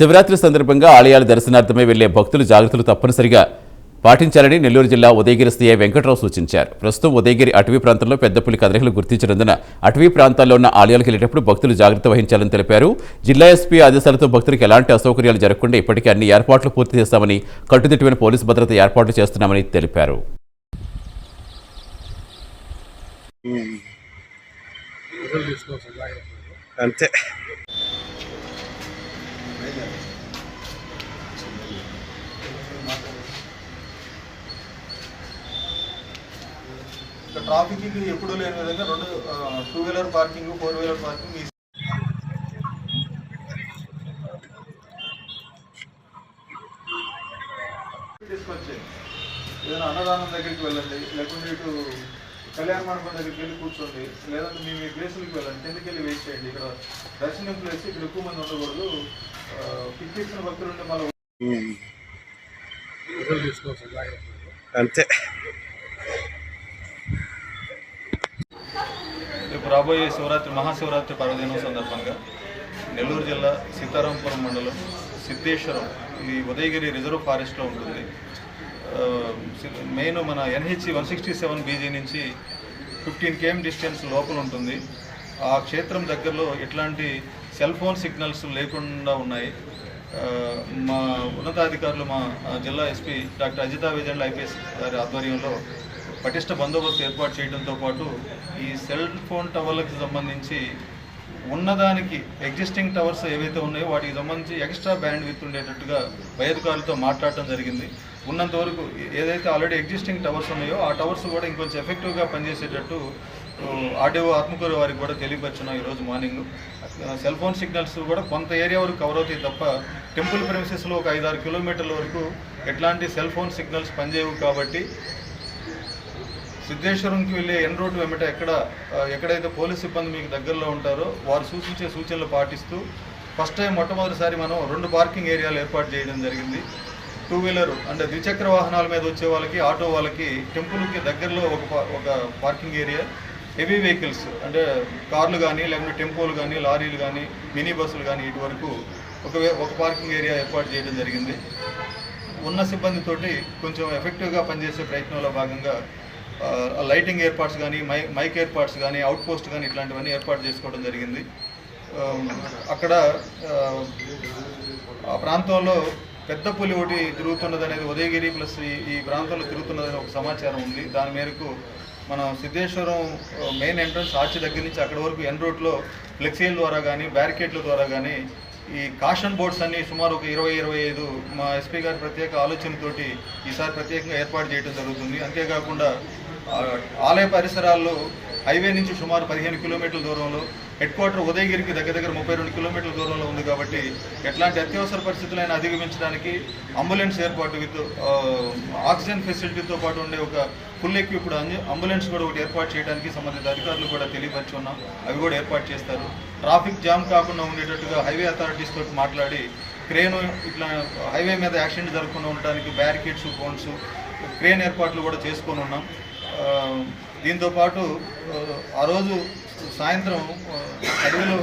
శివరాత్రి సందర్భంగా ఆలయాల దర్శనార్థమై వెళ్ళే భక్తులు జాగ్రత్తలు తప్పనిసరిగా పాటించాలని నెల్లూరు జిల్లా ఉదయగిరి సీఐ వెంకట్రావు సూచించారు. ప్రస్తుతం ఉదయగిరి అటవీ ప్రాంతంలో పెద్ద పులి కదలికలు గుర్తించినందున అటవీ ప్రాంతాల్లో ఉన్న ఆలయాలకు వెళ్ళేటప్పుడు భక్తులు జాగ్రత్త వహించాలని తెలిపారు. జిల్లా ఎస్పీ ఆదేశాలతో భక్తులకు ఎలాంటి అసౌకర్యాలు జరగకుండా ఇప్పటికే అన్ని ఏర్పాట్లు పూర్తి చేస్తామని కట్టుదిట్టమైన పోలీసు భద్రత ఏర్పాట్లు చేస్తున్నామని తెలిపారు. అంతే. ట్రాఫిక్ ఇది ఎప్పుడూ లేని విధంగా రెండు two wheeler parking four wheeler parking తీసుకొచ్చి ఏదైనా అన్నదానం దగ్గరికి వెళ్ళండి లేకుంటే ఇటు కళ్యాణ మండపం దగ్గరికి వెళ్ళి కూర్చోండి. లేదంటే మీ మీ ప్లేసులకు వెళ్ళండి. కిందకి వెళ్ళి వెయిట్ చేయండి. ఇక్కడ దర్శనం ప్లేస్ ఇక్కడ ఎక్కువ మంది ఉండకూడదు. పిక్ ఇచ్చిన భక్తులు ఉంటే మళ్ళీ అంతే. రేపు రాబోయే శివరాత్రి మహాశివరాత్రి పర్వదినం సందర్భంగా నెల్లూరు జిల్లా సీతారాంపురం మండలం సిద్ధేశ్వరం ఇది ఉదయగిరి రిజర్వ్ ఫారెస్ట్లో ఉంటుంది. మెయిన్ మన NH one sixty seven BG నుంచి ఫిఫ్టీన్ కేఎం డిస్టెన్స్ లోపల ఉంటుంది. ఆ క్షేత్రం దగ్గరలో ఎట్లాంటి సెల్ ఫోన్ సిగ్నల్స్ లేకుండా ఉన్నాయి. మా ఉన్నతాధికారులు మా జిల్లా SP doctor Ajitha Vijay IPS గారి ఆధ్వర్యంలో పటిష్ట బందోబస్తు ఏర్పాటు చేయడంతో పాటు ఈ సెల్ ఫోన్ టవర్లకు సంబంధించి ఉన్నదానికి ఎగ్జిస్టింగ్ టవర్స్ ఏవైతే ఉన్నాయో వాటికి సంబంధించి ఎక్స్ట్రా బ్యాండ్ విత్ ఉండేటట్టుగా వైద్యకారులతో మాట్లాడటం జరిగింది. ఉన్నంత వరకు ఏదైతే ఆల్రెడీ ఎగ్జిస్టింగ్ టవర్స్ ఉన్నాయో ఆ టవర్స్ కూడా ఇంకొంచెం ఎఫెక్టివ్గా పనిచేసేటట్టు ఆర్డీఓ ఆత్మకూరు వారికి కూడా తెలియపరిచిన ఈరోజు మార్నింగ్ సెల్ ఫోన్ సిగ్నల్స్ కూడా కొంత ఏరియా వరకు కవర్ అవుతాయి తప్ప టెంపుల్ ప్రెమిసెస్లో ఒక ఐదారు కిలోమీటర్ల వరకు ఎట్లాంటి సెల్ ఫోన్ సిగ్నల్స్ పనిచేయవు కాబట్టి సిద్ధేశ్వరంకి వెళ్ళే ఎన్ రోడ్డు వెంబట ఎక్కడ ఎక్కడైతే పోలీస్ సిబ్బంది మీకు దగ్గరలో ఉంటారో వారు సూచించే సూచనలు పాటిస్తూ ఫస్ట్ టైం మొట్టమొదటిసారి మనం రెండు పార్కింగ్ ఏరియాలు ఏర్పాటు చేయడం జరిగింది. టూ వీలర్ అంటే ద్విచక్ర వాహనాల మీద వచ్చే వాళ్ళకి ఆటో వాళ్ళకి టెంపుల్కి దగ్గరలో ఒక ఒక పార్కింగ్ ఏరియా హెవీ వెహికల్స్ అంటే కార్లు కానీ లేకుంటే టెంపోలు కానీ లారీలు కానీ మినీ బస్సులు కానీ ఇటు వరకు ఒక ఒక పార్కింగ్ ఏరియా ఏర్పాటు చేయడం జరిగింది. ఉన్న సిబ్బందితోటి కొంచెం ఎఫెక్టివ్గా పనిచేసే ప్రయత్నంలో భాగంగా లైటింగ్ ఏర్పాట్స్ కానీ మై మైక్ ఏర్పాట్స్ కానీ అవుట్ పోస్ట్ కానీ ఇట్లాంటివన్నీ ఏర్పాటు చేసుకోవడం జరిగింది. అక్కడ ఆ ప్రాంతంలో పెద్ద పులి ఒకటి తిరుగుతున్నది అనేది ఉదయగిరి ప్లస్ ఈ ప్రాంతంలో తిరుగుతున్నదని ఒక సమాచారం ఉంది. దాని మేరకు మనం సిద్ధేశ్వరం మెయిన్ ఎంట్రన్స్ ఆర్చి దగ్గర నుంచి అక్కడ వరకు ఎన్ రూట్లో ఫ్లెక్సీల ద్వారా కానీ బ్యారికేడ్ల ద్వారా కానీ ఈ కాషన్ బోర్డ్స్ అన్ని సుమారు ఒక ఇరవై ఇరవై ఐదు మా ఎస్పీ గారి ప్రత్యేక ఆలోచనతోటి ఈసారి ప్రత్యేకంగా ఏర్పాటు చేయడం జరుగుతుంది. అంతేకాకుండా ఆలయ పరిసరాల్లో హైవే నుంచి సుమారు పదిహేను కిలోమీటర్ల దూరంలో హెడ్ క్వార్టర్ ఉదయగిరికి దగ్గర దగ్గర ముప్పై రెండు కిలోమీటర్ల దూరంలో ఉంది కాబట్టి ఎట్లాంటి అత్యవసర పరిస్థితులైనా అధిగమించడానికి అంబులెన్స్ ఏర్పాటు విత్ ఆక్సిజన్ ఫెసిలిటీతో పాటు ఉండే ఒక ఫుల్ ఎక్విప్డ్ అంబులెన్స్ కూడా ఒకటి ఏర్పాటు చేయడానికి సంబంధిత అధికారులు కూడా తెలియపరిచి ఉన్నాం. అవి కూడా ఏర్పాటు చేస్తారు. ట్రాఫిక్ జామ్ కాకుండా ఉండేటట్టుగా హైవే అథారిటీస్ తోటి మాట్లాడి క్రేన్ ఇట్లా హైవే మీద యాక్సిడెంట్ జరగకుండా ఉండడానికి బ్యారికేడ్స్ ఫోన్స్ క్రేన్ ఏర్పాట్లు కూడా చేసుకొని ఉన్నాం. దీంతోపాటు దీంతో పాటు ఆ, రోజు సాయంత్రం అడవిలో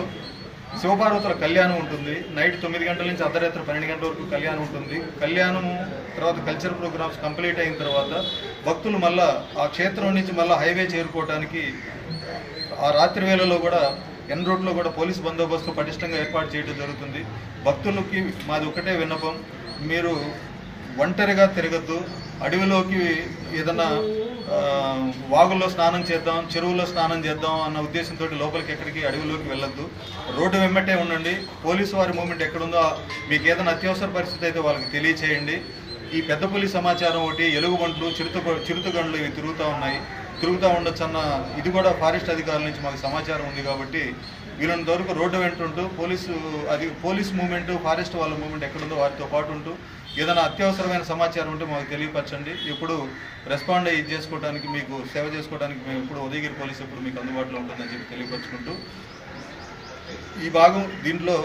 శివపార్వతుల కళ్యాణం ఉంటుంది. నైట్ తొమ్మిది గంటల నుంచి అర్ధరాత్రి పన్నెండు గంటల వరకు కళ్యాణం ఉంటుంది. కళ్యాణము తర్వాత కల్చర్ ప్రోగ్రామ్స్ కంప్లీట్ అయిన తర్వాత భక్తులు మళ్ళా ఆ క్షేత్రం నుంచి మళ్ళీ హైవే చేరుకోవడానికి ఆ రాత్రి వేళలో కూడా ఎన్ రోడ్లో కూడా పోలీస్ బందోబస్తు పటిష్టంగా ఏర్పాటు చేయడం జరుగుతుంది. భక్తులకి మాది ఒకటే విన్నపం. మీరు ఒంటరిగా తిరగద్దు. అడవిలోకి ఏదన్నా వాగుల్లో స్నానం చేద్దాం చెరువుల్లో స్నానం చేద్దాం అన్న ఉద్దేశంతో లోపలికి ఎక్కడికి అడవిలోకి వెళ్ళొద్దు. రోడ్డు వెంబటే ఉండండి. పోలీసు వారి మూమెంట్ ఎక్కడుందో మీకు ఏదైనా అత్యవసర పరిస్థితి అయితే వాళ్ళకి తెలియచేయండి. ఈ పెద్ద పులి సమాచారం ఒకటి ఎలుగుబంట్లు చిరుత చిరుతగండ్లు ఇవి తిరుగుతూ ఉన్నాయి. తిరుగుతూ ఉండొచ్చు అన్న ఇది కూడా ఫారెస్ట్ అధికారుల నుంచి మాకు సమాచారం ఉంది కాబట్టి వీళ్ళంత వరకు రోడ్డు వెంట ఉంటూ పోలీసు అది పోలీస్ మూమెంటు ఫారెస్ట్ వాళ్ళ మూమెంట్ ఎక్కడుందో వారితో పాటు ఉంటూ ఏదైనా అత్యవసరమైన సమాచారం ఉంటే మాకు తెలియపరచండి. ఇప్పుడు రెస్పాండ్ అయ్యి చేసుకోవడానికి మీకు సేవ చేసుకోవడానికి మేము ఎప్పుడు ఉదయగిరి పోలీస్ ఎప్పుడు మీకు అందుబాటులో ఉంటుందని చెప్పి తెలియపరచుకుంటూ ఈ భాగం దీంట్లో